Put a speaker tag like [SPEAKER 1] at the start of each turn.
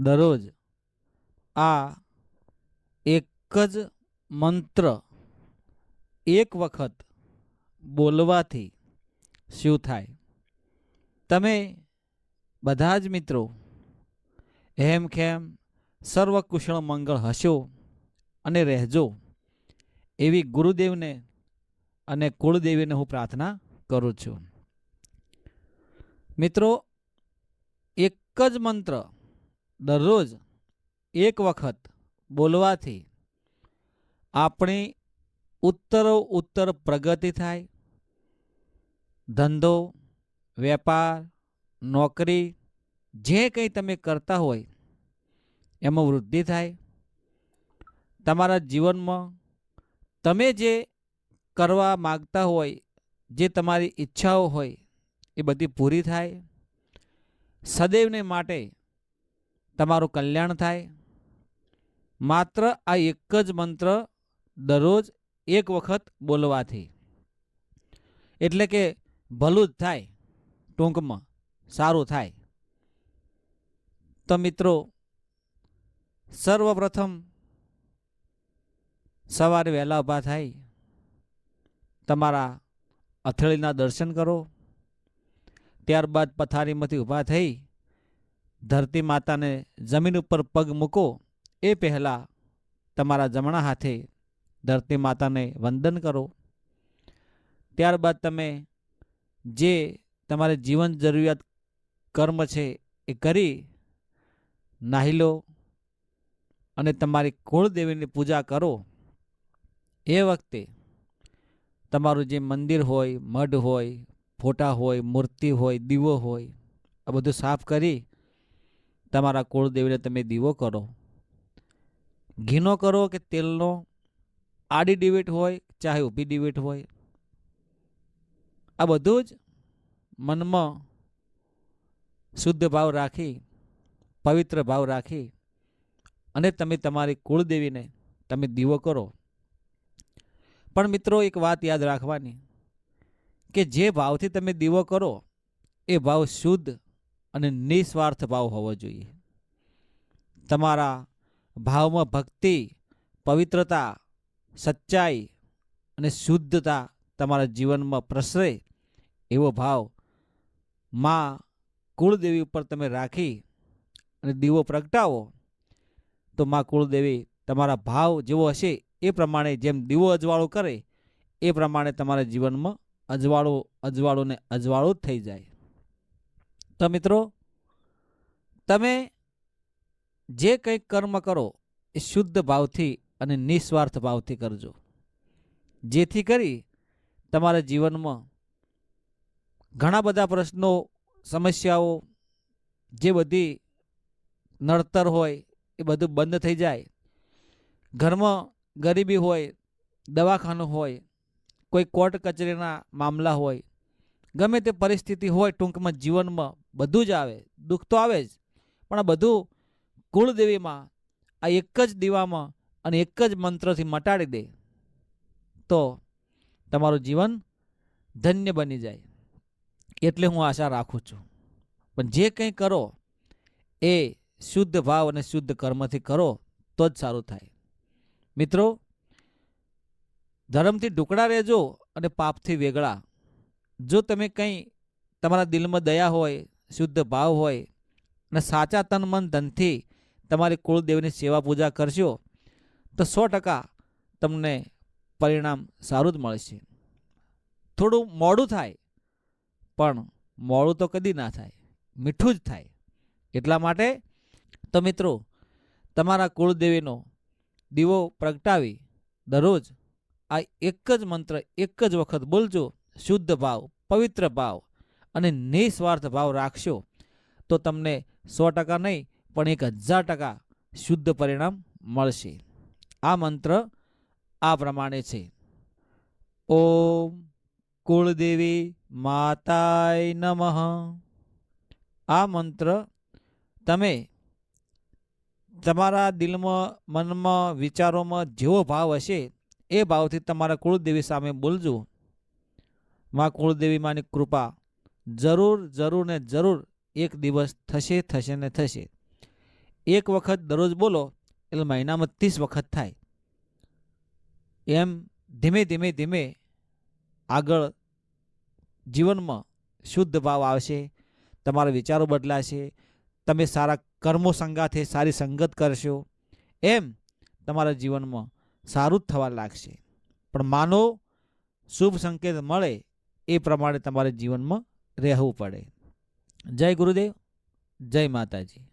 [SPEAKER 1] દરરોજ આ એક જ મંત્ર એક વખત બોલવાથી શું થાય? તમે બધા જ મિત્રો હેમ ખેમ સર્વકુશળ મંગળ હશો અને રહેજો એવી ગુરુદેવને અને કુળદેવીને હું પ્રાર્થના કરું છું. મિત્રો, એક જ મંત્ર દરરોજ એક વખત બોલવાથી આપણી ઉત્તરો ઉત્તર પ્રગતિ થાય. ધંધો, વેપાર, નોકરી, જે કંઈ તમે કરતા હોય એમાં વૃદ્ધિ થાય. તમારા જીવનમાં તમે જે કરવા માગતા હોય, જે તમારી ઈચ્છાઓ હોય, એ બધી પૂરી થાય. સદૈવને માટે તમારું કલ્યાણ થાય. માત્ર આ એક જ મંત્ર દરરોજ એક વખત બોલવાથી. એટલે કે ભલું જ થાય, ટૂંકમાં સારું થાય. તો મિત્રો, સર્વપ્રથમ સવારે વહેલા ઊભા થાય, તમારા અથેળીના દર્શન કરો. ત્યારબાદ પથારીમાંથી ઊભા થઈ ધરતી માતાને જમીન ઉપર પગ મૂકો, એ પહેલાં તમારા જમણા હાથે ધરતી માતાને વંદન કરો. ત્યારબાદ તમે જે તમારે જીવન જરૂરિયાત કર્મ છે એ કરી નાહી લો અને તમારી કુળદેવીની પૂજા કરો. એ વખતે તમારું જે મંદિર હોય, મઢ હોય, ફોટા હોય, મૂર્તિ હોય, દીવો હોય, આ બધું સાફ કરી તમારા કુળદેવીને તમે દીવો કરો. ઘીનો કરો કે તેલનો? આડી ડિવિટ હોય, ચાહે ઊભી ડિવિટ હોય. આ બધું જ મનમાં શુદ્ધ ભાવ રાખી, પવિત્ર ભાવ રાખી અને તમે તમારી કુળદેવીને તમે દીવો કરો. પણ મિત્રો, એક વાત યાદ રાખવાની કે જે ભાવથી તમે દીવો કરો, એ ભાવ શુદ્ધ અને નિસ્વાર્થ ભાવ હોવો જોઈએ. તમારા ભાવમાં ભક્તિ, પવિત્રતા, સચ્ચાઈ અને શુદ્ધતા તમારા જીવનમાં પ્રસરે એવો ભાવમાં કુળદેવી ઉપર તમે રાખી અને દીવો પ્રગટાવો, તો માં કુળદેવી તમારા ભાવ જેવો હશે એ પ્રમાણે જેમ દીવો અજવાળો કરે, એ પ્રમાણે તમારા જીવનમાં અજવાળો અજવાળો ને અજવાળો જ થઈ જાય. તો મિત્રો, તમે જે કંઈક કર્મ કરો, એ શુદ્ધ ભાવથી અને નિસ્વાર્થ ભાવથી કરજો. જેથી કરી તમારા જીવનમાં ઘણા બધા પ્રશ્નો, સમસ્યાઓ, જે બધી નડતર હોય, એ બધું બંધ થઈ જાય. ઘરમાં ગરીબી હોય, દવાખાનું હોય, કોઈ કોર્ટ કચેરીના મામલા હોય ગમે તે પરિસ્થિતિ હોય, ટૂંકમાં જીવનમાં બધું જ આવે, દુઃખ તો આવે જ. પણ આ બધું કુળદેવીમાં આ એક જ દીવામાં અને એક જ મંત્રથી મટાડી દે, તો તમારું જીવન ધન્ય બની જાય. એટલે હું આશા રાખું છું. પણ જે કંઈ કરો, એ શુદ્ધ ભાવ અને શુદ્ધ કર્મથી કરો, તો જ સારું થાય. મિત્રો, ધર્મથી ઢુકડા રહેજો અને પાપથી વેગળા. જો તમે કંઈ તમારા દિલમાં દયા હોય, શુદ્ધ ભાવ હોય અને સાચા તન, મન, ધનથી તમારી કુળદેવીની સેવા પૂજા કરશો, તો સો ટકા તમને પરિણામ સારું જ મળશે. થોડું મોડું થાય, પણ મોડું તો કદી ના થાય. મીઠું જ થાય. એટલા માટે તો મિત્રો, તમારા કુળદેવીનો દીવો પ્રગટાવી દરરોજ આ એક જ મંત્ર એક જ વખત બોલજો, શુદ્ધ ભાવ. પવિત્ર ભાવ અને નિસ્વાર્થ ભાવ રાખશો, તો તમને સો ટકા નહીં, પણ એક હજાર ટકા શુદ્ધ પરિણામ મળશે. આ મંત્ર આ પ્રમાણે છે. ઓમ કુળદેવી માતાય નમઃ. આ મંત્ર તમે તમારા દિલમાં, મનમાં, વિચારોમાં જેવો ભાવ હશે, એ ભાવથી તમારા કુળદેવી સામે બોલજો. માં કુળદેવી માની કૃપા જરૂર જરૂર ને જરૂર એક દિવસ થશે થશે ને થશે. એક વખત દરરોજ બોલો, એટલે મહિનામાં ત્રીસ વખત થાય. એમ ધીમે ધીમે ધીમે આગળ જીવનમાં શુદ્ધ ભાવ આવશે, તમારા વિચારો બદલાશે, તમે સારા કર્મો સંગાથે સારી સંગત કરશો. એમ તમારા જીવનમાં સારું જ થવા લાગશે. પણ માનો, શુભ સંકેત મળે એ પ્રમાણે તમારે જીવનમાં રહેવું પડે. જય ગુરુદેવ જય માતાજી.